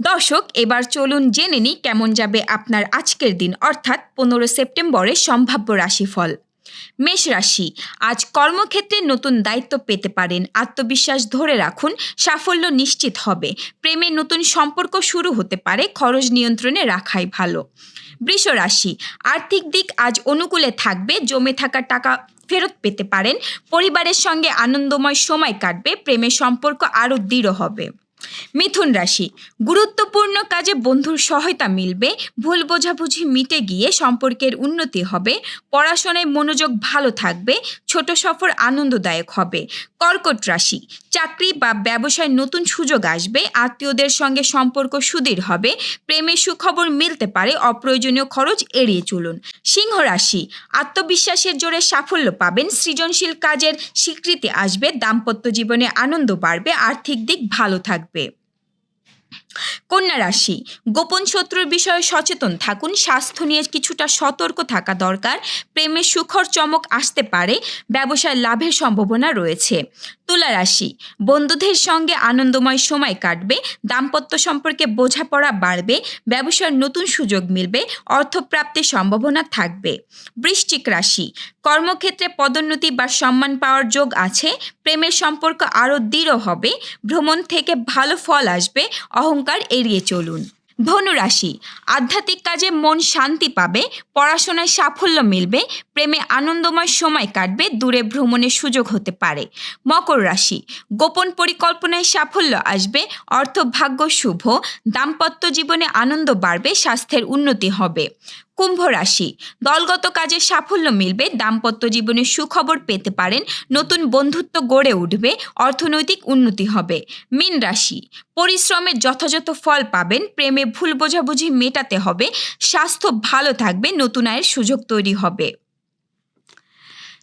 দর্শক, এবার চলুন জেনে নিই কেমন যাবে আপনার আজকের দিন, অর্থাৎ পনেরো সেপ্টেম্বরের সম্ভাব্য রাশিফল। মেষ রাশি, আজ কর্মক্ষেত্রে নতুন দায়িত্ব পেতে পারেন, আত্মবিশ্বাস ধরে রাখুন, সাফল্য নিশ্চিত হবে, প্রেমে নতুন সম্পর্ক শুরু হতে পারে, খরচ নিয়ন্ত্রণে রাখাই ভালো। বৃষ রাশি, আর্থিক দিক আজ অনুকূলে থাকবে, জমে থাকা টাকা ফেরত পেতে পারেন, পরিবারের সঙ্গে আনন্দময় সময় কাটবে প্রেমের সম্পর্ক আরও দৃঢ় হবে। মিথুন রাশি, গুরুত্বপূর্ণ কাজে বন্ধুর সহায়তা মিলবে, ভুল বোঝাবুঝি মিটে গিয়ে সম্পর্কের উন্নতি হবে, পড়াশোনায় মনোযোগ ভালো থাকবে, ছোট সফর আনন্দদায়ক হবে। কর্কট রাশি, চাকরি বা ব্যবসায় নতুন সুযোগ আসবে, আত্মীয়দের সঙ্গে সম্পর্ক সুদৃঢ় হবে, প্রেমের সুখবর মিলতে পারে, অপ্রয়োজনীয় খরচ এড়িয়ে চলুন। সিংহ রাশি, আত্মবিশ্বাসের জোরে সাফল্য পাবেন, সৃজনশীল কাজের স্বীকৃতি আসবে, দাম্পত্য জীবনে আনন্দ বাড়বে, আর্থিক দিক ভালো থাকবে। কন্যা রাশি, গোপন শত্রুর বিষয়ে সচেতন থাকুন, স্বাস্থ্য নিয়ে কিছুটা সতর্ক থাকা দরকার প্রেমের সুখর চমক আসতে পারে, ব্যবসায় লাভের সম্ভাবনা রয়েছে। তুলা রাশি। বন্ধুদের সঙ্গে আনন্দময় সময় কাটবে, দাম্পত্য সম্পর্কে বোঝাপড়া বাড়বে, ব্যবসার নতুন সুযোগ মিলবে, অর্থপ্রাপ্তির সম্ভাবনা থাকবে। বৃশ্চিক রাশি, কর্মক্ষেত্রে পদোন্নতি বা সম্মান পাওয়ার যোগ আছে, প্রেমের সম্পর্ক আরও দৃঢ় হবে, ভ্রমণ থেকে ভালো ফল আসবে, অহংকার এড়িয়ে চলুন। ধনুরাশি। আধ্যাত্মিক কাজে মন শান্তি পাবে, পড়াশোনায় সাফল্য মিলবে, প্রেমে আনন্দময় সময় কাটবে, দূরে ভ্রমণের সুযোগ হতে পারে। মকর রাশি, গোপন পরিকল্পনায় সাফল্য আসবে অর্থ ভাগ্য শুভ, দাম্পত্য জীবনে আনন্দ বাড়বে, স্বাস্থ্যের উন্নতি হবে। কুম্ভ রাশি। দলগত কাজে সাফল্য মিলবে, দাম্পত্য জীবনে সুখবর পেতে পারেন, নতুন বন্ধুত্ব গড়ে উঠবে, অর্থনৈতিক উন্নতি হবে। মীন রাশি পরিশ্রমের যথাযথ ফল পাবেন, প্রেমে ভুল বোঝাবুঝি মেটাতে হবে, স্বাস্থ্য ভালো থাকবে, নতুন আয়ের সুযোগ তৈরি হবে।